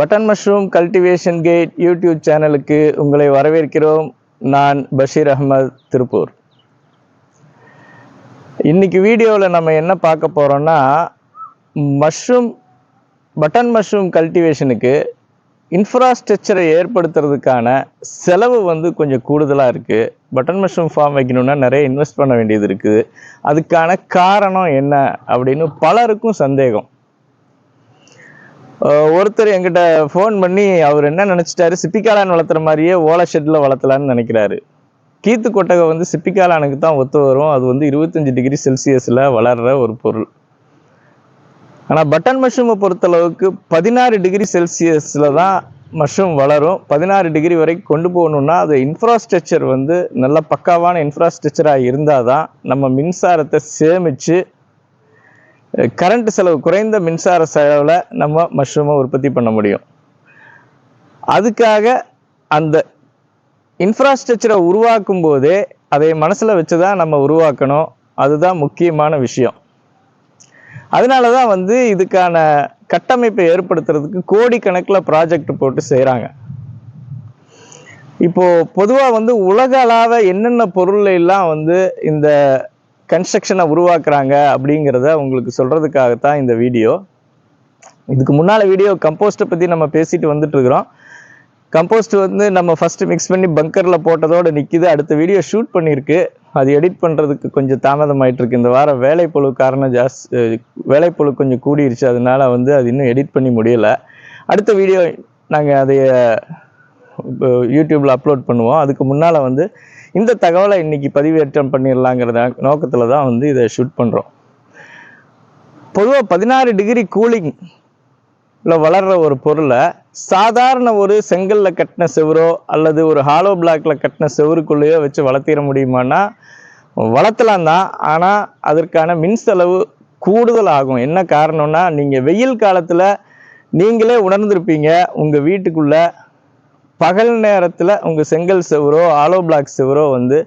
Button mushroom cultivation guide YouTube சேனலுக்கு உங்களை வரவேற்கிறோம். நான் பஷீர் அகமது திருப்பூர். இன்னைக்கு வீடியோவில் நம்ம என்ன பார்க்க போகிறோம்னா மஷ்ரூம் பட்டன் மஷ்ரூம் கல்டிவேஷனுக்கு இன்ஃப்ராஸ்ட்ரக்சரை ஏற்படுத்துறதுக்கான செலவு வந்து கொஞ்சம் கூடுதலாக இருக்குது பட்டன் மஷ்ரூம் ஃபார்ம் வைக்கணும்னா நிறைய இன்வெஸ்ட் பண்ண வேண்டியது இருக்குது. அதுக்கான காரணம் என்ன அப்படின்னு பலருக்கும் சந்தேகம். ஒருத்தர் என்கிட்ட ஃபோன் பண்ணி அவர் என்ன நினச்சிட்டாரு? சிப்பிக்காளான் வளர்த்துற மாதிரியே ஓலை ஷெட்டில் வளர்த்தலான்னு நினைக்கிறாரு. கீத்து கொட்டகை வந்து சிப்பிக்காளானுக்கு தான் ஒத்து வரும். அது வந்து இருபத்தஞ்சி டிகிரி செல்சியஸில் வளர்கிற ஒரு பொருள். ஆனால் பட்டன் மஷ்ரூமை பொறுத்தளவுக்கு பதினாறு டிகிரி செல்சியஸில் தான் மஷ்ரூம் வளரும். பதினாறு டிகிரி வரைக்கும் கொண்டு போகணுன்னா அது இன்ஃப்ராஸ்ட்ரக்சர் வந்து நல்ல பக்காவான இன்ஃப்ராஸ்ட்ரக்சராக இருந்தால் தான் நம்ம மின்சாரத்தை சேமித்து கரண்ட் செலவு குறைந்த மின்சார செலவில் நம்ம மஷ்ரூமை உற்பத்தி பண்ண முடியும். அதுக்காக அந்த இன்ஃப்ராஸ்ட்ரக்சரை உருவாக்கும் போதே அதை மனசில் வச்சு தான் நம்ம உருவாக்கணும். அதுதான் முக்கியமான விஷயம். அதனால தான் வந்து இதுக்கான கட்டமைப்பை ஏற்படுத்துறதுக்கு கோடிக்கணக்கில் ப்ராஜெக்ட் போட்டு செய்கிறாங்க இப்போது பொதுவாக வந்து உலக அளவு என்னென்ன பொருள் எல்லாம் வந்து இந்த கன்ஸ்ட்ரக்ஷனை உருவாக்குறாங்க அப்படிங்கிறத உங்களுக்கு சொல்கிறதுக்காகத்தான் இந்த வீடியோ இதுக்கு முன்னால் வீடியோ கம்போஸ்ட்டை பற்றி நம்ம பேசிட்டு வந்துட்டுருக்குறோம் கம்போஸ்ட் வந்து நம்ம ஃபஸ்ட்டு மிக்ஸ் பண்ணி பங்கரில் போட்டதோடு நிற்கிது அடுத்த வீடியோ ஷூட் பண்ணியிருக்கு அது எடிட் பண்ணுறதுக்கு கொஞ்சம் தாமதமாயிட்டிருக்கு இந்த வாரம் வேலைப்பொழு காரணம் ஜாஸ்தி அஹ் வேலைப்பொழு கொஞ்சம் கூடிருச்சு அதனால் வந்து அது இன்னும் எடிட் பண்ணி முடியலை அடுத்த வீடியோ நாங்கள் அதை யூடியூப்பில் அப்லோட் பண்ணுவோம் அதுக்கு முன்னால் வந்து இந்த தகவலை இன்னைக்கு பதிவேற்றம் பண்ணிடலாங்கிறத நோக்கத்தில் தான் வந்து இதை ஷூட் பண்ணுறோம் பொதுவாக பதினாறு டிகிரி கூலிங் வளர்கிற ஒரு பொருளை சாதாரண ஒரு செங்கல்ல கட்டின செவரோ அல்லது ஒரு ஹாலோ பிளாக்ல கட்டின செவருக்குள்ளேயோ வச்சு வளர்த்திட முடியுமானா வளர்த்தலாம் தான். ஆனால் அதற்கான மின் செலவு கூடுதல் ஆகும் என்ன காரணம்னா நீங்கள் வெயில் காலத்தில் நீங்களே உணர்ந்திருப்பீங்க உங்கள் வீட்டுக்குள்ளே பகல் நேரத்தில் உங்கள் செங்கல் செவரோ ஆலோ பிளாக் செவரோ வந்து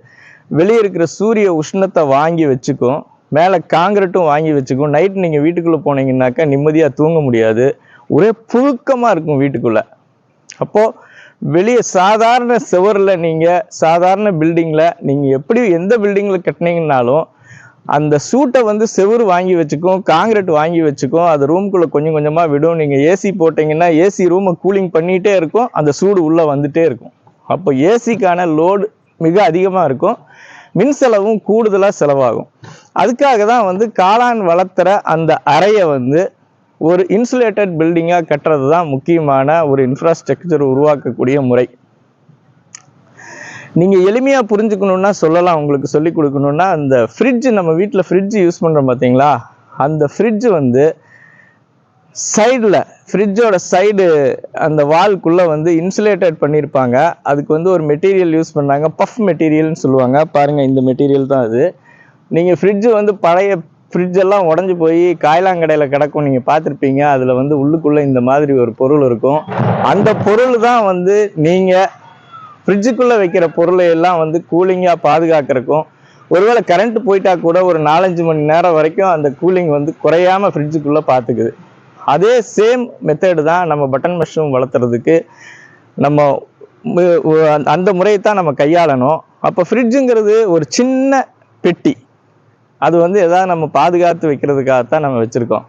வெளியே இருக்கிற சூரிய உஷ்ணத்தை வாங்கி வச்சுக்கும் மேலே காங்கிரட்டும் வாங்கி வச்சுக்கும். நைட் நீங்கள் வீட்டுக்குள்ளே போனீங்கன்னாக்கா நிம்மதியாக தூங்க முடியாது. ஒரே புழுக்கமாக இருக்கும் வீட்டுக்குள்ளே. அப்போது வெளியே சாதாரண செவரில் நீங்கள் சாதாரண பில்டிங்கில் நீங்கள் எப்படி எந்த பில்டிங்கில் கட்டினீங்கன்னாலும் அந்த சூட்டை வந்து செவுரு வாங்கி வச்சுக்கும் காங்கிரட் வாங்கி வச்சுக்கும் அது ரூம்குள்ளே கொஞ்சம் கொஞ்சமாக விடும். நீங்கள் ஏசி போட்டிங்கன்னா ஏசி ரூமை கூலிங் பண்ணிகிட்டே இருக்கும் அந்த சூடு உள்ளே வந்துகிட்டே இருக்கும். அப்போ ஏசிக்கான லோடு மிக அதிகமாக இருக்கும். மின் செலவும் கூடுதலாக செலவாகும். அதுக்காக தான் வந்து காளான் வளர்த்துற அந்த அறையை வந்து ஒரு இன்சுலேட்டட் பில்டிங்காக கட்டுறது தான் முக்கியமான ஒரு இன்ஃப்ராஸ்ட்ரக்சர் உருவாக்கக்கூடிய முறை. நீங்கள் எளிமையாக புரிஞ்சுக்கணுன்னா சொல்லலாம் உங்களுக்கு சொல்லி கொடுக்கணுன்னா அந்த ஃப்ரிட்ஜ் நம்ம வீட்டில் ஃப்ரிட்ஜ் யூஸ் பண்ணுறோம் பார்த்தீங்களா அந்த ஃப்ரிட்ஜ் வந்து சைடில் ஃப்ரிட்ஜோட சைடு அந்த வால்குள்ளே வந்து இன்சுலேட்டட் பண்ணியிருப்பாங்க அதுக்கு வந்து ஒரு மெட்டீரியல் யூஸ் பண்ணாங்க. பஃப் மெட்டீரியல்னு சொல்லுவாங்க. பாருங்கள் இந்த மெட்டீரியல் தான் அது. நீங்கள் ஃப்ரிட்ஜு வந்து பழைய ஃப்ரிட்ஜ் எல்லாம் உடஞ்சி போய் காய்லாங்கடையில் கிடக்கும். நீங்கள் பார்த்துருப்பீங்க. அதில் வந்து உள்ளுக்குள்ளே இந்த மாதிரி ஒரு பொருள் இருக்கும். அந்த பொருள் தான் வந்து நீங்கள் ஃப்ரிட்ஜுக்குள்ளே வைக்கிற பொருளை எல்லாம் வந்து கூலிங்காக பாதுகாக்கிறக்கும் ஒருவேளை கரண்ட் போயிட்டா கூட ஒரு நாலஞ்சு மணி நேரம் வரைக்கும் அந்த கூலிங் வந்து குறையாம ஃப்ரிட்ஜுக்குள்ளே பார்த்துக்குது அதே சேம் மெத்தடு தான் நம்ம பட்டன் மஷ்ரூம் வளர்த்துறதுக்கு நம்ம அந்த- அந்த முறையை தான் நம்ம கையாளணும். அப்போ ஃப்ரிட்ஜுங்கிறது ஒரு சின்ன பெட்டி. அது வந்து எதாவது நம்ம பாதுகாத்து வைக்கிறதுக்காகத்தான் நம்ம வச்சுருக்கோம்.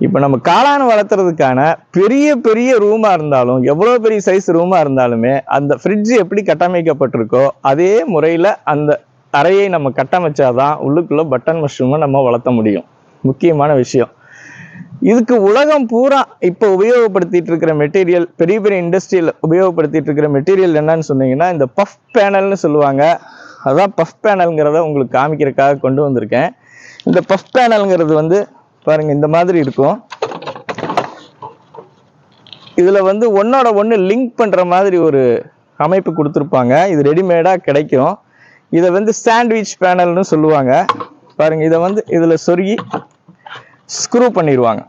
இப்போ நம்ம காளான் வளர்த்துறதுக்கான பெரிய பெரிய ரூமாக இருந்தாலும் எவ்வளோ பெரிய சைஸ் ரூமாக இருந்தாலுமே அந்த ஃப்ரிட்ஜ் எப்படி கட்டமைக்கப்பட்டிருக்கோ அதே முறையில் அந்த அறையை நம்ம கட்டமைச்சாதான் உள்ளுக்குள்ளே பட்டன் மஷ்ரூமை நம்ம வளர்த்த முடியும். முக்கியமான விஷயம். இதுக்கு உலகம் பூரா இப்போ உபயோகப்படுத்திட்டு இருக்கிற மெட்டீரியல் பெரிய பெரிய இண்டஸ்ட்ரியில் உபயோகப்படுத்திட்டு இருக்கிற மெட்டீரியல் என்னன்னு சொன்னீங்கன்னா இந்த பஃப் பேனல்னு சொல்லுவாங்க. அதான் பஃப் பேனல்ங்கிறத உங்களுக்கு காமிக்கிறதுக்காக கொண்டு வந்திருக்கேன். இந்த பஃப் பேனல்ங்கிறது வந்து பாருங்க இந்த மாதிரி இருக்கும். இதுல வந்து ஒன்னோட ஒன்று லிங்க் பண்ற மாதிரி ஒரு அமைப்பு கொடுத்துருப்பாங்க. இது ரெடிமேடாக கிடைக்கும். இதை வந்து சாண்ட்விச் பேனல்னு சொல்லுவாங்க. பாருங்க இதை வந்து இதில் சொருகி ஸ்க்ரூ பண்ணிடுவாங்க.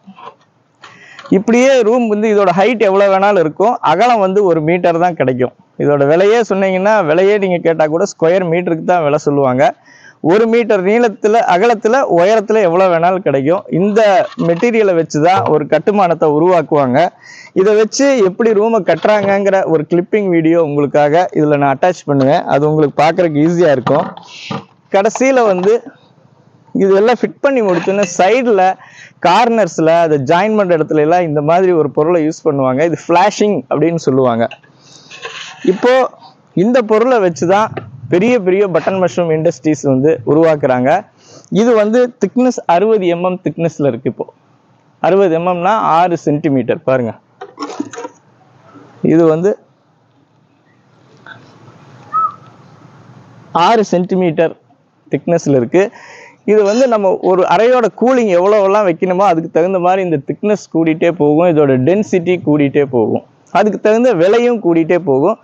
இப்படியே ரூம் வந்து இதோட ஹைட் எவ்வளோ வேணாலும் இருக்கும். அகலம் வந்து ஒரு மீட்டர் தான் கிடைக்கும். இதோட விலையே சொன்னீங்கன்னா விலையே நீங்கள் கேட்டால் கூட ஸ்கொயர் மீட்டருக்கு தான் விலை சொல்லுவாங்க. ஒரு மீட்டர் நீளத்தில் அகலத்தில் உயரத்தில் எவ்வளோ வேணாலும் கிடைக்கும். இந்த மெட்டீரியலை வச்சு தான் ஒரு கட்டுமானத்தை உருவாக்குவாங்க. இதை வச்சு எப்படி ரூமை கட்டுறாங்கங்கிற ஒரு கிளிப்பிங் வீடியோ உங்களுக்காக இதில் நான் அட்டாச் பண்ணுவேன். அது உங்களுக்கு பார்க்குறதுக்கு ஈஸியாக இருக்கும். கடைசியில் வந்து இதெல்லாம் ஃபிட் பண்ணி முடிச்சோன்னே சைடில் கார்னர்ஸில் அதை ஜாயின் பண்ணுற இடத்துல எல்லாம் இந்த மாதிரி ஒரு பொருளை யூஸ் பண்ணுவாங்க. இது ஃப்ளாஷிங் அப்படின்னு சொல்லுவாங்க. இப்போது இந்த பொருளை வச்சு தான் பெரிய பெரிய பட்டன் மஷ்ரூம் இண்டஸ்ட்ரீஸ் வந்து உருவாக்குறாங்க. இது வந்து திக்னஸ் அறுபது எம்எம் திக்னஸில் இருக்கு இப்போ. அறுபது எம்எம்னா ஆறு சென்டிமீட்டர் பாருங்க. இது வந்து ஆறு சென்டிமீட்டர் திக்னஸில் இருக்கு. இது வந்து நம்ம ஒரு அறையோட கூலிங் எவ்வளோவெல்லாம் வைக்கணுமோ அதுக்கு தகுந்த மாதிரி இந்த திக்னஸ் கூடிட்டே போகும். இதோட டென்சிட்டி கூடிட்டே போகும். அதுக்கு தகுந்த விலையும் கூடிட்டே போகும்.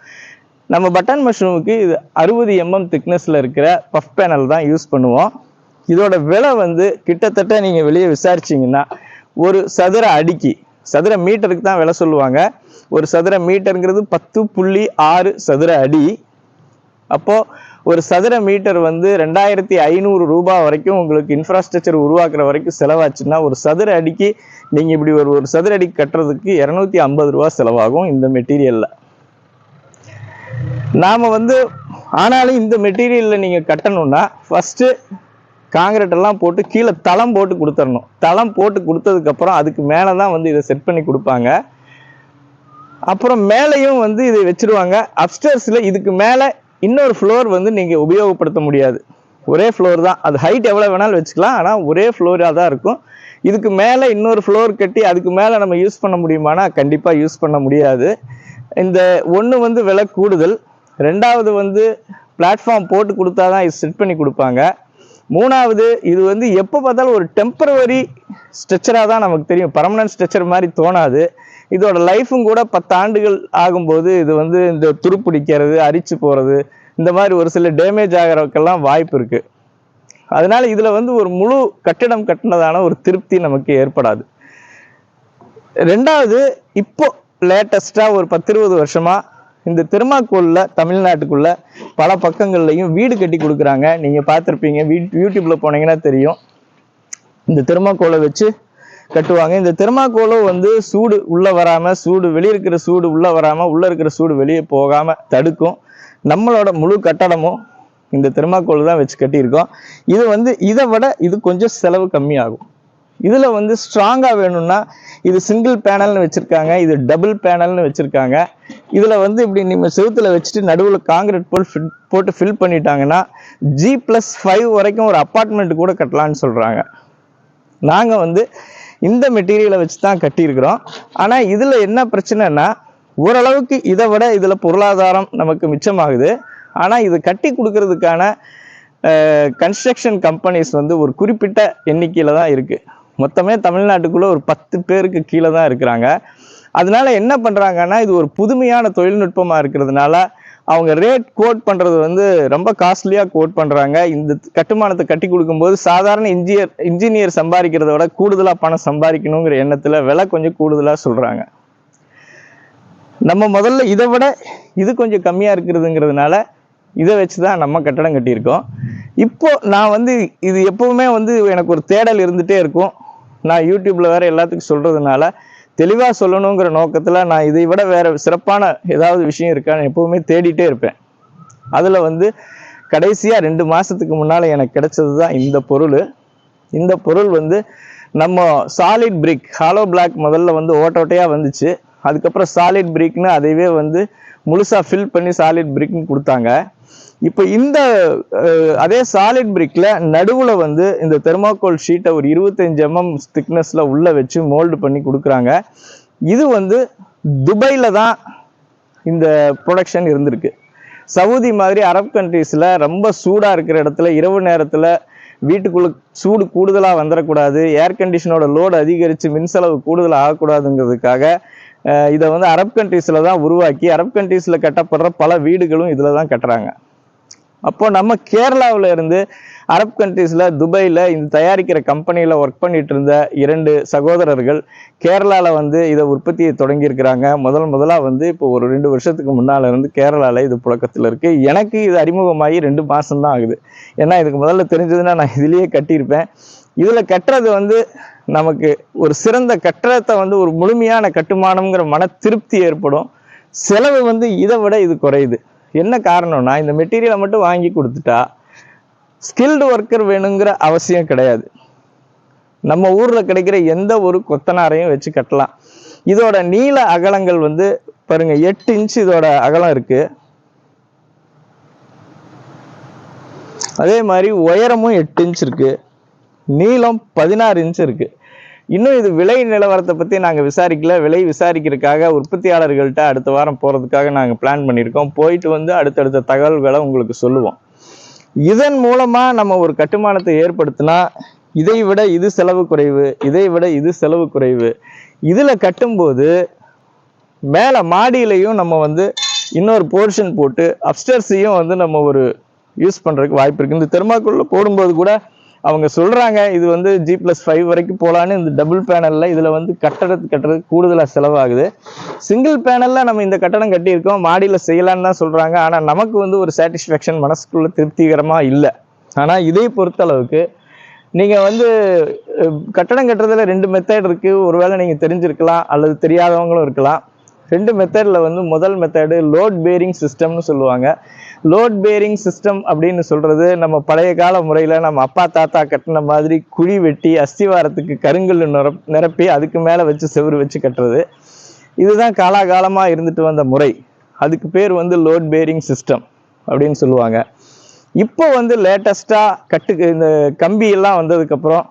நம்ம பட்டன் மஷ்ரூமுக்கு இது அறுபது எம்எம் திக்னஸில் இருக்கிற பஃப் பேனல் தான் யூஸ் பண்ணுவோம். இதோட விலை வந்து கிட்டத்தட்ட நீங்கள் வெளியே விசாரிச்சிங்கன்னா ஒரு சதுர அடிக்கு சதுர மீட்டருக்கு தான் விலை சொல்லுவாங்க. ஒரு சதுர மீட்டருங்கிறது பத்து புள்ளி ஆறு சதுர அடி. அப்போது ஒரு சதுர மீட்டர் வந்து ரெண்டாயிரத்தி ஐநூறு ரூபாய் வரைக்கும் உங்களுக்கு இன்ஃப்ராஸ்ட்ரக்சர் உருவாக்குற வரைக்கும் செலவாச்சுன்னா ஒரு சதுர அடிக்கு நீங்கள் இப்படி ஒரு ஒரு சதுர அடி கட்டுறதுக்கு இரநூத்தி ஐம்பது ரூபா செலவாகும் இந்த மெட்டீரியலில் நாம் வந்து ஆனாலும் இந்த மெட்டீரியலில் நீங்கள் கட்டணும்னா ஃபஸ்ட்டு காங்கிரீட் எல்லாம் போட்டு கீழே தளம் போட்டு கொடுத்துடணும். தளம் போட்டு கொடுத்ததுக்கப்புறம் அதுக்கு மேலே தான் வந்து இதை செட் பண்ணி கொடுப்பாங்க. அப்புறம் மேலேயும் வந்து இதை வச்சிருவாங்க. அப்டர்ஸில் இதுக்கு மேலே இன்னொரு ஃப்ளோர் வந்து நீங்கள் உபயோகப்படுத்த முடியாது. ஒரே ஃப்ளோர் தான். அது ஹைட் எவ்வளோ வேணாலும் வச்சுக்கலாம். ஆனால் ஒரே ஃப்ளோராக தான் இருக்கும். இதுக்கு மேலே இன்னொரு ஃப்ளோர் கட்டி அதுக்கு மேலே நம்ம யூஸ் பண்ண முடியுமானா கண்டிப்பாக யூஸ் பண்ண முடியாது. இந்த ஒன்று வந்து விலை கூடுதல். ரெண்டாவது வந்து பிளாட்ஃபார்ம் போட்டு கொடுத்தா தான் இது செட் பண்ணி கொடுப்பாங்க. மூணாவது இது வந்து எப்போ பார்த்தாலும் ஒரு டெம்பரவரி ஸ்ட்ரெச்சராக தான் நமக்கு தெரியும். பர்மனன்ட் ஸ்ட்ரெச்சர் மாதிரி தோணாது. இதோட லைஃபும் கூட பத்து ஆண்டுகள் ஆகும்போது இது வந்து இந்த துருப்பிடிக்கிறது அரிச்சு போகிறது இந்த மாதிரி ஒரு சில டேமேஜ் ஆகிறதுக்கெல்லாம் வாய்ப்பு இருக்குது அதனால் இதில் வந்து ஒரு முழு கட்டிடம் கட்டினதான ஒரு திருப்தி நமக்கு ஏற்படாது. ரெண்டாவது இப்போ லேட்டஸ்ட்டாக ஒரு பத்து இருபது வருஷமாக இந்த திருமாக்கோளில் தமிழ்நாட்டுக்குள்ளே பல பக்கங்கள்லையும் வீடு கட்டி கொடுக்குறாங்க. நீங்கள் பார்த்துருப்பீங்க வீட் யூடியூப்பில் போனீங்கன்னா தெரியும். இந்த திருமாக்கோளை வச்சு கட்டுவாங்க. இந்த தெர்மாக்கோலும் வந்து சூடு உள்ளே வராமல் சூடு வெளியே இருக்கிற சூடு உள்ளே வராமல் உள்ளே இருக்கிற சூடு வெளியே போகாமல் தடுக்கும். நம்மளோட முழு கட்டடமும் இந்த திருமாக்கோள் தான் வச்சு கட்டியிருக்கோம். இது வந்து இதை விட இது கொஞ்சம் செலவு கம்மியாகும். இதில் வந்து ஸ்ட்ராங்காக வேணும்னா இது சிங்கிள் பேனல்னு வச்சுருக்காங்க இது டபுள் பேனல்னு வச்சுருக்காங்க. இதில் வந்து இப்படி நம்ம செவுத்தில் வச்சுட்டு நடுவில் காங்கிரீட் போல் ஃபிட் போட்டு ஃபில் பண்ணிட்டாங்கன்னா ஜி ப்ளஸ் ஃபைவ் வரைக்கும் ஒரு அப்பார்ட்மெண்ட் கூட கட்டலான்னு சொல்கிறாங்க நாங்கள் வந்து இந்த மெட்டீரியலை வச்சு தான் கட்டியிருக்கிறோம். ஆனால் இதில் என்ன பிரச்சனைனா ஓரளவுக்கு இதை விட இதில் பொருளாதாரம் நமக்கு மிச்சமாகுது. ஆனால் இது கட்டி கொடுக்கறதுக்கான கன்ஸ்ட்ரக்ஷன் கம்பெனிஸ் வந்து ஒரு குறிப்பிட்ட எண்ணிக்கையில் தான் இருக்குது மொத்தமே தமிழ்நாட்டுக்குள்ளே ஒரு பத்து பேருக்கு கீழே தான் இருக்கிறாங்க. அதனால என்ன பண்ணுறாங்கன்னா இது ஒரு புதுமையான தொழில்நுட்பமாக இருக்கிறதுனால அவங்க ரேட் கோட் பண்ணுறது வந்து ரொம்ப காஸ்ட்லியாக கோட் பண்ணுறாங்க இந்த கட்டுமானத்தை கட்டி கொடுக்கும்போது சாதாரண இன்ஜினியர் இன்ஜினியர் சம்பாதிக்கிறத விட கூடுதலாக பணம் சம்பாதிக்கணுங்கிற எண்ணத்தில் விலை கொஞ்சம் கூடுதலாக சொல்கிறாங்க நம்ம முதல்ல இதை விட இது கொஞ்சம் கம்மியாக இருக்கிறதுங்கிறதுனால இதை வச்சு தான் நம்ம கட்டடம் கட்டியிருக்கோம். இப்போ நான் வந்து இது எப்பவுமே வந்து எனக்கு ஒரு தேடல் இருந்துகிட்டே இருக்கும். நான் யூடியூப்பில் வேறு எல்லாத்துக்கும் சொல்கிறதுனால தெளிவாக சொல்லணுங்கிற நோக்கத்தில் நான் இதை விட வேறு சிறப்பான ஏதாவது விஷயம் இருக்கான்னு எப்பவுமே தேடிட்டே இருப்பேன். அதில் வந்து கடைசியாக ரெண்டு மாதத்துக்கு முன்னால் எனக்கு கிடைச்சது தான் இந்த பொருள். இந்த பொருள் வந்து நம்ம சாலிட் பிரிக் ஹாலோ பிளாக் முதல்ல வந்து ஓட்டோட்டையாக வந்துச்சு. அதுக்கப்புறம் சாலிட் பிரிக்னு அதைவே வந்து முழுசாக ஃபில் பண்ணி சாலிட் பிரிக்னு கொடுத்தாங்க. இப்போ இந்த அதே சாலிட் பிரிக்கில் நடுவில் வந்து இந்த தெர்மாக்கோல் ஷீட்டை ஒரு இருபத்தஞ்சு எம்எம் திக்னஸில் உள்ளே வச்சு மோல்டு பண்ணி கொடுக்குறாங்க. இது வந்து துபையில் தான் இந்த ப்ரொடக்ஷன் இருந்திருக்கு. சவுதி மாதிரி அரப் கண்ட்ரீஸில் ரொம்ப சூடாக இருக்கிற இடத்துல இரவு நேரத்தில் வீட்டுக்குள்ளே சூடு கூடுதலாக வந்துடக்கூடாது ஏர் கண்டிஷனோட லோடு அதிகரித்து மின்செலவு கூடுதலாக ஆகக்கூடாதுங்கிறதுக்காக இதை வந்து அரப் கண்ட்ரீஸில் தான் உருவாக்கி அரப் கண்ட்ரீஸில் கட்டப்படுற பல வீடுகளும் இதில் தான் கட்டுறாங்க. அப்போ நம்ம கேரளாவில் இருந்து அரப் கண்ட்ரீஸில் துபாயில் இந்த தயாரிக்கிற கம்பெனியில் ஒர்க் பண்ணிட்டு இருந்த இரண்டு சகோதரர்கள் கேரளாவில் வந்து இதை உற்பத்தியை தொடங்கியிருக்கிறாங்க முதல் முதலாக வந்து இப்போ ஒரு ரெண்டு வருஷத்துக்கு முன்னால் இருந்து கேரளாவில் இது புழக்கத்தில் இருக்குது எனக்கு இது அறிமுகமாகி ரெண்டு மாதம்தான் ஆகுது. ஏன்னா இதுக்கு முதல்ல தெரிஞ்சதுன்னா நான் இதுலேயே கட்டியிருப்பேன். இதில் கட்டுறது வந்து நமக்கு ஒரு சிறந்த கட்டடத்தை வந்து ஒரு முழுமையான கட்டுமானம்ங்கிற மன திருப்தி ஏற்படும். செலவு வந்து இதை விட இது குறையுது. என்ன காரணம்னா இந்த மெட்டீரியலை மட்டும் வாங்கி கொடுத்துட்டா ஸ்கில்டு ஒர்க்கர் வேணுங்கிற அவசியம் கிடையாது. நம்ம ஊரில் கிடைக்கிற எந்த ஒரு கொத்தனாரையும் வச்சு கட்டலாம். இதோட நீள அகலங்கள் வந்து பாருங்க எட்டு இன்ச் இதோட அகலம் இருக்கு. அதே மாதிரி உயரமும் எட்டு இன்ச் இருக்கு. நீளம் பதினாறு இன்ச் இருக்குது இன்னும் இது விலை நிலவரத்தை பற்றி நாங்கள் விசாரிக்கல. விலை விசாரிக்கிறதுக்காக உற்பத்தியாளர்கள்ட்ட அடுத்த வாரம் போகிறதுக்காக நாங்கள் பிளான் பண்ணியிருக்கோம். போயிட்டு வந்து அடுத்தடுத்த தகவல்களை உங்களுக்கு சொல்லுவோம். இதன் மூலமாக நம்ம ஒரு கட்டுமானத்தை ஏற்படுத்தினா இதை விட இது செலவு குறைவு இதை விட இது செலவு குறைவு. இதில் கட்டும்போது மேலே மாடியிலையும் நம்ம வந்து இன்னொரு போர்ஷன் போட்டு அப்டர்ஸையும் வந்து நம்ம ஒரு யூஸ் பண்ணுறதுக்கு வாய்ப்பு இருக்குது இந்த தெர்மாக்குள்ள போடும்போது கூட அவங்க சொல்கிறாங்க இது வந்து ஜி ப்ளஸ் ஃபைவ் வரைக்கும் போகலான்னு இந்த டபுள் பேனலில் இதில் வந்து கட்டடத்து கட்டுறது கூடுதலாக செலவாகுது. சிங்கிள் பேனலில் நம்ம இந்த கட்டடம் கட்டியிருக்கோம் மாடியில் செய்யலான்னு தான் சொல்கிறாங்க ஆனால் நமக்கு வந்து ஒரு சாட்டிஸ்ஃபேக்ஷன் மனசுக்குள்ள திருப்திகரமாக இல்லை. ஆனால் இதை பொறுத்தளவுக்கு நீங்கள் வந்து கட்டடம் கட்டுறதுல ரெண்டு மெத்தட் இருக்குது ஒருவேளை நீங்கள் தெரிஞ்சிருக்கலாம் அல்லது தெரியாதவங்களும் இருக்கலாம். ரெண்டு மெத்தடில் வந்து முதல் மெத்தடு லோட் பேரிங் சிஸ்டம்னு சொல்லுவாங்க. லோட் பேரிங் சிஸ்டம் அப்படின்னு சொல்கிறது நம்ம பழைய கால முறையில் நம்ம அப்பா தாத்தா கட்டின மாதிரி குழி வெட்டி அஸ்திவாரத்துக்கு கருங்கல் நிரப் நிரப்பி அதுக்கு மேலே வச்சு செவுரு வச்சு கட்டுறது. இதுதான் காலாகாலமாக இருந்துட்டு வந்த முறை. அதுக்கு பேர் வந்து லோட் பேரிங் சிஸ்டம் அப்படின்னு சொல்லுவாங்க. இப்போ வந்து லேட்டஸ்ட்டாக கட்டுக்கு இந்த கம்பியெல்லாம் வந்ததுக்கப்புறம்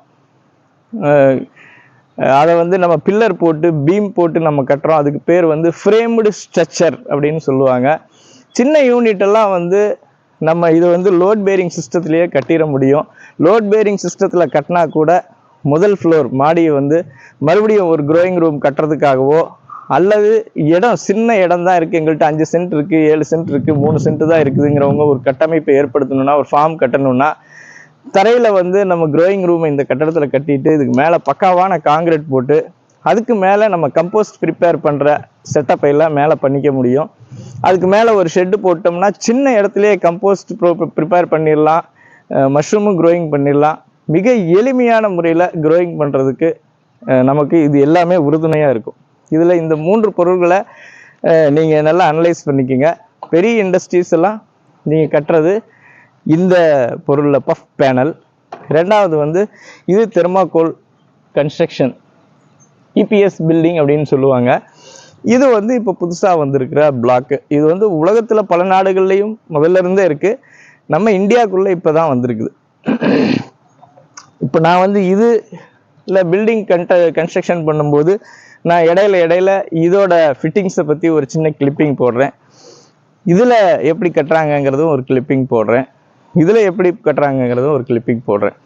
அதை வந்து நம்ம பில்லர் போட்டு பீம் போட்டு நம்ம கட்டுறோம். அதுக்கு பேர் வந்து ஃப்ரேம்டு ஸ்ட்ரக்சர் அப்படின்னு சொல்லுவாங்க. சின்ன யூனிட்டெல்லாம் வந்து நம்ம இது வந்து லோட் பேரிங் சிஸ்டத்துலேயே கட்டிட முடியும். லோட் பேரிங் சிஸ்டத்தில் கட்டினா கூட முதல் ஃப்ளோர் மாடியை வந்து மறுபடியும் ஒரு க்ரோயிங் ரூம் கட்டுறதுக்காகவோ அல்லது இடம் சின்ன இடம் தான் இருக்குது எங்கள்கிட்ட அஞ்சு சென்ட் இருக்குது ஏழு சென்ட் இருக்குது மூணு சென்ட் தான் இருக்குதுங்கிறவங்க ஒரு கட்டமைப்பை ஏற்படுத்தணும்னா ஒரு ஃபார்ம் கட்டணும்னா தரையில் வந்து நம்ம க்ரோயிங் ரூமை இந்த கட்டடத்தில் கட்டிட்டு இதுக்கு மேலே பக்காவான காங்கிரீட் போட்டு அதுக்கு மேலே நம்ம கம்போஸ்ட் ப்ரிப்பேர் பண்ணுற செட்டப்பை எல்லாம் மேலே பண்ணிக்க முடியும். அதுக்கு மேலே ஒரு ஷெட்டு போட்டோம்னா சின்ன இடத்துலையே கம்போஸ்ட் ப்ரிப்பேர் பண்ணிடலாம். மஷ்ரூமும் க்ரோயிங் பண்ணிடலாம். மிக எளிமையான முறையில் க்ரோயிங் பண்ணுறதுக்கு நமக்கு இது எல்லாமே உறுதுணையாக இருக்கும். இதில் இந்த மூன்று பொருள்களை நீங்கள் நல்லா அனலைஸ் பண்ணிக்கோங்க. பெரிய இண்டஸ்ட்ரீஸ் எல்லாம் நீங்கள் கட்டுறது இந்த பொருளில் பஃப் பேனல் ரெண்டாவது வந்து இது தெர்மாக்கோல் கன்ஸ்ட்ரக்ஷன் இபிஎஸ் பில்டிங் அப்படின்னு சொல்லுவாங்க. இது வந்து இப்போ புதுசாக வந்திருக்கிற பிளாக்கு இது வந்து உலகத்தில் பல நாடுகள்லையும் முதல்ல இருந்தே இருக்குது நம்ம இந்தியாவுக்குள்ளே இப்போ தான் வந்திருக்குது. இப்போ நான் வந்து இது இல்லை பில்டிங் கன்ட கன்ஸ்ட்ரக்ஷன் பண்ணும்போது நான் இடையில இடையில இதோட ஃபிட்டிங்ஸை பற்றி ஒரு சின்ன கிளிப்பிங் போடுறேன். இதில் எப்படி கட்டுறாங்கங்கிறதும் ஒரு கிளிப்பிங் போடுறேன். இதில் எப்படி கட்டுறாங்கங்கிறதும் ஒரு கிளிப்பிங் போடுறேன்.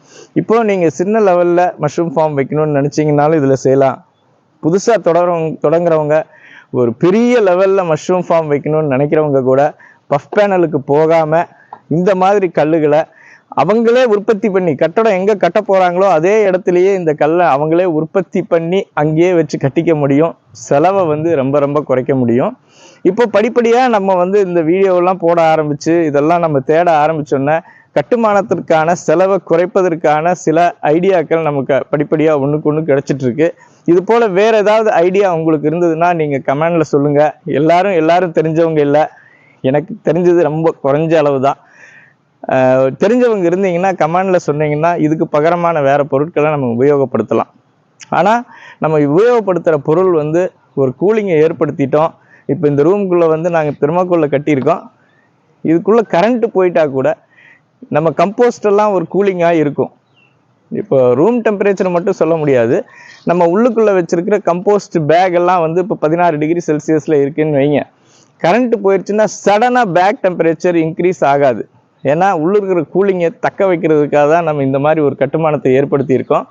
இப்போ நீங்கள் சின்ன லெவலில் மஷ்ரூம் ஃபார்ம் வைக்கணும்னு நினச்சிங்கனாலும் இதில் செய்யலாம். புதுசாக தொடரவங்க தொடங்குறவங்க ஒரு பெரிய லெவலில் மஷ்ரூம் ஃபார்ம் வைக்கணும்னு நினைக்கிறவங்க கூட பஃப் பேனலுக்கு போகாமல் இந்த மாதிரி கல்லுகளை அவங்களே உற்பத்தி பண்ணி கட்டடம் எங்கே கட்ட போகிறாங்களோ அதே இடத்துலையே இந்த கல்லை அவங்களே உற்பத்தி பண்ணி அங்கேயே வச்சு கட்டிக்க முடியும். செலவை வந்து ரொம்ப ரொம்ப குறைக்க முடியும். இப்போ படிப்படியாக நம்ம வந்து இந்த வீடியோவெல்லாம் போட ஆரம்பித்து இதெல்லாம் நம்ம தேட ஆரம்பிச்சோன்னே கட்டுமானத்திற்கான செலவை குறைப்பதற்கான சில ஐடியாக்கள் நமக்கு படிப்படியாக ஒன்றுக்கு ஒன்று கிடச்சிட்ருக்கு இது போல் வேறு ஏதாவது ஐடியா உங்களுக்கு இருந்ததுன்னா நீங்கள் கமெண்டில் சொல்லுங்கள் எல்லாரும் எல்லாரும் தெரிஞ்சவங்க இல்லை. எனக்கு தெரிஞ்சது ரொம்ப குறைஞ்ச அளவு தான் தெரிஞ்சவங்க இருந்தீங்கன்னா கமெண்டில் சொன்னீங்கன்னா இதுக்கு பகரமான வேறு பொருட்களை நம்ம உபயோகப்படுத்தலாம். ஆனால் நம்ம உபயோகப்படுத்துகிற பொருள் வந்து ஒரு கூலிங்கை ஏற்படுத்திட்டோம். இப்போ இந்த ரூம்குள்ளே வந்து நாங்கள் பெருமாக்குள்ளே கட்டியிருக்கோம். இதுக்குள்ளே கரண்ட்டு போயிட்டா கூட நம்ம கம்போஸ்டெல்லாம் ஒரு கூலிங்காக இருக்கும். இப்போ ரூம் டெம்பரேச்சர் மட்டும் சொல்ல முடியாது. நம்ம உள்ளுக்குள்ளே வச்சிருக்கிற கம்போஸ்ட் பேக் எல்லாம் வந்து இப்போ பதினாறு டிகிரி செல்சியஸில் இருக்குன்னு வைங்க. கரண்ட் போயிடுச்சுன்னா சடனாக பேக் டெம்பரேச்சர் இன்க்ரீஸ் ஆகாது. ஏன்னா உள்ளே இருக்கிற கூலிங்கை தக்க வைக்கிறதுக்காக தான் நம்ம இந்த மாதிரி ஒரு கட்டுமானத்தை ஏற்படுத்தியிருக்கோம்.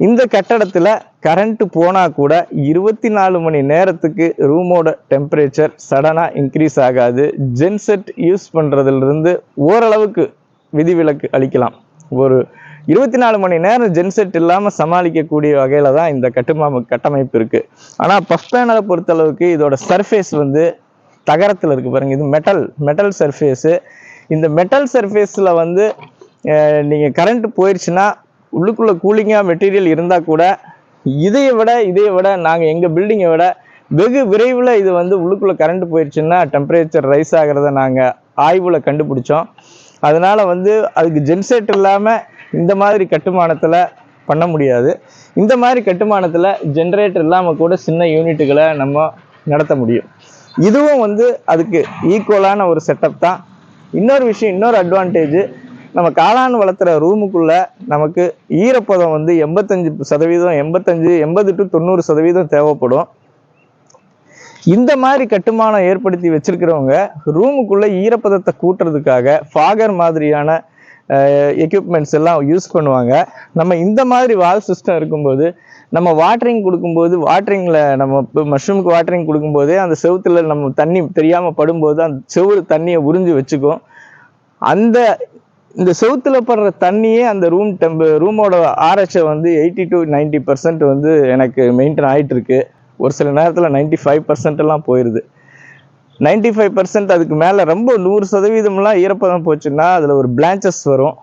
இந்த கட்டடத்தில் கரண்ட்டு போனால் கூட இருபத்தி நாலு மணி நேரத்துக்கு ரூமோட டெம்பரேச்சர் சடனாக இன்க்ரீஸ் ஆகாது. ஜென்செட் யூஸ் பண்ணுறதுலேருந்து ஓரளவுக்கு விதிவிலக்கு அளிக்கலாம். ஒரு இருபத்தி நாலு மணி நேரம் ஜென்செட் இல்லாமல் சமாளிக்கக்கூடிய வகையில் தான் இந்த கட்டுமா கட்டமைப்பு இருக்குது ஆனால் பஃப் பேனலை பொறுத்தளவுக்கு இதோட சர்ஃபேஸ் வந்து தகரத்தில் இருக்குது பாருங்கள் இது மெட்டல் மெட்டல் சர்ஃபேஸு இந்த மெட்டல் சர்ஃபேஸில் வந்து நீங்கள் கரண்ட் போயிடுச்சுன்னா உள்ளுக்குள்ளே கூலிங்காக மெட்டீரியல் இருந்தால் கூட இதையை விட இதையை விட நாங்கள் எங்கள் பில்டிங்கை விட வெகு விரைவில் இது வந்து உள்ளுக்குள்ளே கரண்ட் போயிடுச்சுன்னா டெம்பரேச்சர் ரைஸ் ஆகிறத நாங்கள் ஆய்வில் கண்டுபிடிச்சோம். அதனால் வந்து அதுக்கு ஜென்செட் இல்லாமல் இந்த மாதிரி கட்டுமானத்தில் பண்ண முடியாது. இந்த மாதிரி கட்டுமானத்தில் ஜென்ரேட்டர் இல்லாமல் கூட சின்ன யூனிட்டுகளை நம்ம நடத்த முடியும். இதுவும் வந்து அதுக்கு ஈக்குவலான ஒரு செட்டப் தான். இன்னொரு விஷயம் இன்னொரு அட்வான்டேஜ் நம்ம காளான் வளர்த்துற ரூமுக்குள்ள நமக்கு ஈரப்பதம் வந்து எண்பத்தஞ்சு சதவீதம் எண்பத்தஞ்சு எண்பது டு தொண்ணூறு சதவீதம் தேவைப்படும். இந்த மாதிரி கட்டுமானம் ஏற்படுத்தி வச்சிருக்கிறவங்க ரூமுக்குள்ள ஈரப்பதத்தை கூட்டுறதுக்காக ஃபாகர் மாதிரியான எக்யூப்மெண்ட்ஸ் எல்லாம் யூஸ் பண்ணுவாங்க. நம்ம இந்த மாதிரி வால் சிஸ்டம் இருக்கும்போது நம்ம வாட்டரிங் கொடுக்கும்போது வாட்டரிங்கில் நம்ம இப்போ மஷ்ரூமுக்கு வாட்டரிங் கொடுக்கும்போதே அந்த செவத்தில் நம்ம தண்ணி தெரியாமல் படும்போது அந்த செவுறு தண்ணியை உறிஞ்சி வச்சுக்கும். அந்த இந்த செவுத்துல படுற தண்ணியே அந்த ரூம் டெம்ப ரூமோட ஆர்ஹெச்சை வந்து எயிட்டி டு நைன்டி பர்சன்ட் வந்து எனக்கு மெயின்டைன் ஆகிட்டு இருக்கு ஒரு சில நேரத்தில் நைன்டி ஃபைவ் பர்சன்ட் எல்லாம் போயிடுது நைன்டி ஃபைவ் பர்சன்ட் அதுக்கு மேலே ரொம்ப நூறு சதவீதம்லாம் ஈரப்பதம் போச்சுன்னா அதில் ஒரு பிளான்ச்சஸ் வரும்.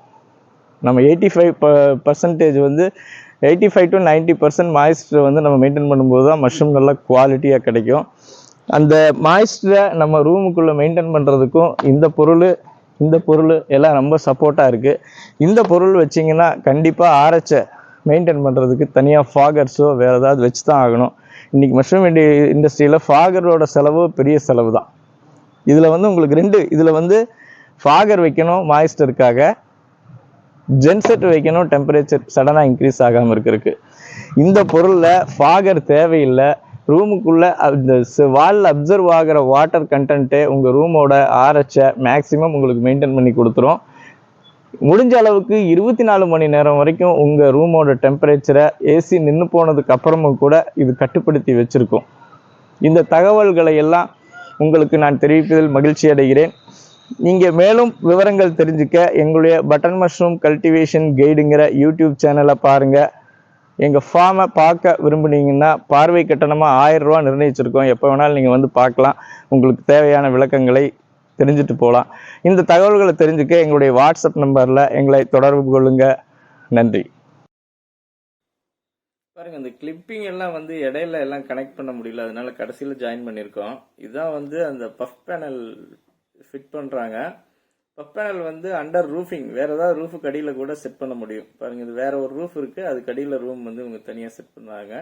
நம்ம எயிட்டி ஃபைவ் ப பர்சன்டேஜ் வந்து eighty five to ninety percent மாய்ஸ்டரை வந்து நம்ம மெயின்டைன் பண்ணும்போது தான் மஷ்ரூம் நல்லா குவாலிட்டியாக கிடைக்கும். அந்த மாய்ஸ்டரை நம்ம ரூமுக்குள்ளே மெயின்டைன் பண்ணுறதுக்கும் இந்த பொருள் இந்த பொருள் எல்லாம் ரொம்ப சப்போர்ட்டாக இருக்குது இந்த பொருள் வச்சிங்கன்னா கண்டிப்பாக ஆரச்ச மெயின்டைன் பண்ணுறதுக்கு தனியாக ஃபாகர்ஸோ வேறு ஏதாவது வச்சு தான் ஆகணும். இன்றைக்கி மஷ்ரூம் இண்டஸ்ட்ரியில் ஃபாகரோட செலவு பெரிய செலவு தான் இதில் வந்து உங்களுக்கு ரெண்டு இதில் வந்து ஃபாகர் வைக்கணும் மாய்ஸ்டருக்காக ஜென்செட் வைக்கணும் டெம்பரேச்சர் சடனாக இன்க்ரீஸ் ஆகாமல் இருக்கிறதுக்கு. இந்த பொருளில் ஃபாகர் தேவையில்லை. ரூமுக்குள்ளே இந்த வாலில் அப்சர்வ் ஆகிற வாட்டர் கண்டென்ட்டு உங்கள் ரூமோட ஆரச்சை மேக்ஸிமம் உங்களுக்கு மெயின்டைன் பண்ணி கொடுத்துரும். முடிஞ்ச அளவுக்கு இருபத்தி நாலு மணி நேரம் வரைக்கும் உங்கள் ரூமோட டெம்பரேச்சரை ஏசி நின்று போனதுக்கு அப்புறமும் கூட இது கட்டுப்படுத்தி வச்சுருக்கோம். இந்த தகவல்களை எல்லாம் உங்களுக்கு நான் தெரிவிப்பதில் மகிழ்ச்சி அடைகிறேன். நீங்கள் மேலும் விவரங்கள் தெரிஞ்சுக்க எங்களுடைய பட்டன் மஷ்ரூம் கல்டிவேஷன் கைடுங்கிற யூடியூப் சேனலை பாருங்கள் எங்கள் ஃபார்மை பார்க்க விரும்புனீங்கன்னா பார்வை கட்டணமாக ஆயிரம் ரூபா நிர்ணயிச்சிருக்கோம். எப்போ வேணாலும் நீங்கள் வந்து பார்க்கலாம். உங்களுக்கு தேவையான விளக்கங்களை தெரிஞ்சுட்டு போகலாம் இந்த தகவல்களை தெரிஞ்சுக்க எங்களுடைய வாட்ஸ்அப் நம்பரில் எங்களை தொடர்பு கொள்ளுங்க. நன்றி. பாருங்க இந்த கிளிப்பிங் எல்லாம் வந்து இடையில எல்லாம் கனெக்ட் பண்ண முடியல. அதனால கடைசியில் ஜாயின் பண்ணியிருக்கோம். இதுதான் வந்து அந்த பஃப் பேனல் ஃபிட் பண்ணுறாங்க பஃப் பேனல் வந்து அண்டர் ரூஃபிங் வேற ஏதாவது ரூஃபுக்கு அடியில் கூட செட் பண்ண முடியும். பாருங்க இது வேற ஒரு ரூஃப் இருக்கு. அதுக்கு அடியில் ரூம் வந்து இவங்க தனியாக செட் பண்ணாங்க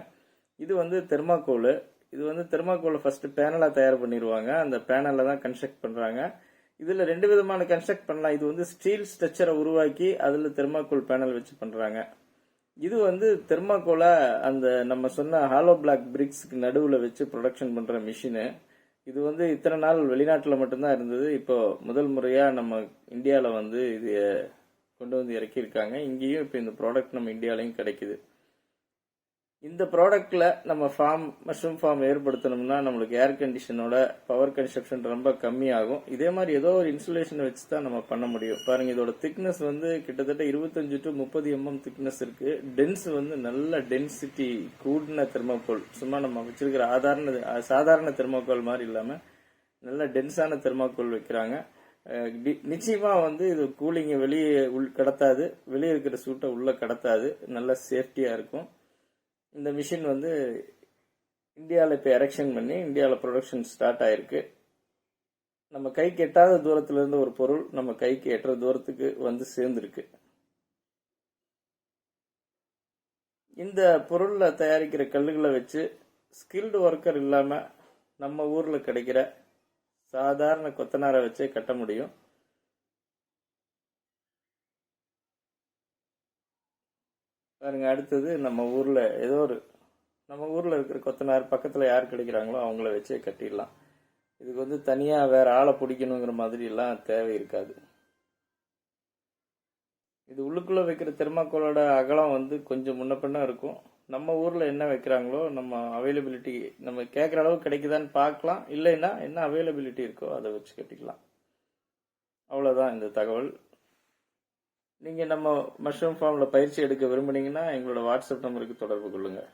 இது வந்து தெர்மாக்கோல் இது வந்து தெர்மாக்கோலை ஃபர்ஸ்ட் பேனலாக தயார் பண்ணிடுவாங்க அந்த பேனலில் தான் கன்ஸ்ட்ரக்ட் பண்ணுறாங்க இதில் ரெண்டு விதமான கன்ஸ்ட்ரக்ட் பண்ணலாம். இது வந்து ஸ்டீல் ஸ்ட்ரக்சரை உருவாக்கி அதில் தெர்மாக்கோல் பேனல் வச்சு பண்ணுறாங்க இது வந்து தெர்மாக்கோலை அந்த நம்ம சொன்ன ஹாலோ பிளாக் பிரிக்ஸ்க்கு நடுவில் வச்சு ப்ரொடக்ஷன் பண்ணுற மிஷினு இது வந்து இத்தனை நாள் வெளிநாட்டில் மட்டும்தான் இருந்தது. இப்போ முதல் முறையாக நம்ம இந்தியாவில் வந்து இது கொண்டு வந்து இறக்கியிருக்காங்க. இங்கேயும் இப்போ இந்த ப்ராடக்ட் நம்ம இந்தியாலையும் கிடைக்குது. இந்த ப்ராடக்ட்ல நம்ம ஃபார்ம் மஷ்ரூம் ஃபார்ம் ஏற்படுத்தணும்னா நம்மளுக்கு ஏர் கண்டிஷனோட பவர் கன்ஸ்ட்ரக்ஷன் ரொம்ப கம்மியாகும். இதே மாதிரி ஏதோ ஒரு இன்சுலேஷன் வச்சு தான் நம்ம பண்ண முடியும். பாருங்க இதோட திக்னஸ் வந்து கிட்டத்தட்ட இருபத்தஞ்சு டு முப்பது எம்எம் திக்னஸ் இருக்கு. டென்ஸ் வந்து நல்ல டென்சிட்டி கூடின தெர்மோகோல் சும்மா நம்ம வச்சிருக்கிற ஆதாரண சாதாரண தெர்மோகோல் மாதிரி இல்லாம நல்ல டென்ஸான தெர்மாக்கோல் வைக்கிறாங்க. நிச்சயமா வந்து இது கூலிங்கை வெளியே உள் கடத்தாது. வெளியே இருக்கிற சூட்டை உள்ள கடத்தாது. நல்ல சேஃப்டியா இருக்கும். இந்த மிஷின் வந்து இந்தியாவில் இப்போ எரெக்ஷன் பண்ணி இந்தியாவில் ப்ரொடக்ஷன் ஸ்டார்ட் ஆயிருக்கு. நம்ம கைக்கு எட்டாத தூரத்துலேருந்து ஒரு பொருள் நம்ம கைக்கு எட்டுற தூரத்துக்கு வந்து சேர்ந்துருக்கு. இந்த பொருளில் தயாரிக்கிற கல்லுகளை வச்சு ஸ்கில்டு ஒர்க்கர் இல்லாமல் நம்ம ஊரில் கிடைக்கிற சாதாரண கொத்தனாரை வச்சே கட்ட முடியும். பாருங்க அடுத்தது நம்ம ஊரில் ஏதோ ஒரு நம்ம ஊரில் இருக்கிற கொத்தனார் பக்கத்தில் யார் கிடைக்கிறாங்களோ அவங்கள வச்சே கட்டிடலாம். இதுக்கு வந்து தனியாக வேறு ஆளை பிடிக்கணுங்கிற மாதிரி எல்லாம் தேவை இருக்காது. இது உள்ளுக்குள்ளே வைக்கிற தெர்மாக்கோலோட அகலம் வந்து கொஞ்சம் முன்ன பின்ன இருக்கும். நம்ம ஊரில் என்ன வைக்கிறாங்களோ நம்ம அவைலபிலிட்டி நம்ம கேட்குற அளவு கிடைக்குதான்னு பார்க்கலாம். இல்லைன்னா என்ன அவைலபிலிட்டி இருக்கோ அதை வச்சு கட்டிக்கலாம். அவ்வளோதான் இந்த தகவல். நீங்கள் நம்ம மஷ்ரூம் ஃபார்மில் பயிற்சி எடுக்க விரும்புனீங்கன்னா எங்களோட வாட்ஸ்அப் நம்பருக்கு தொடர்பு கொள்ளுங்கள்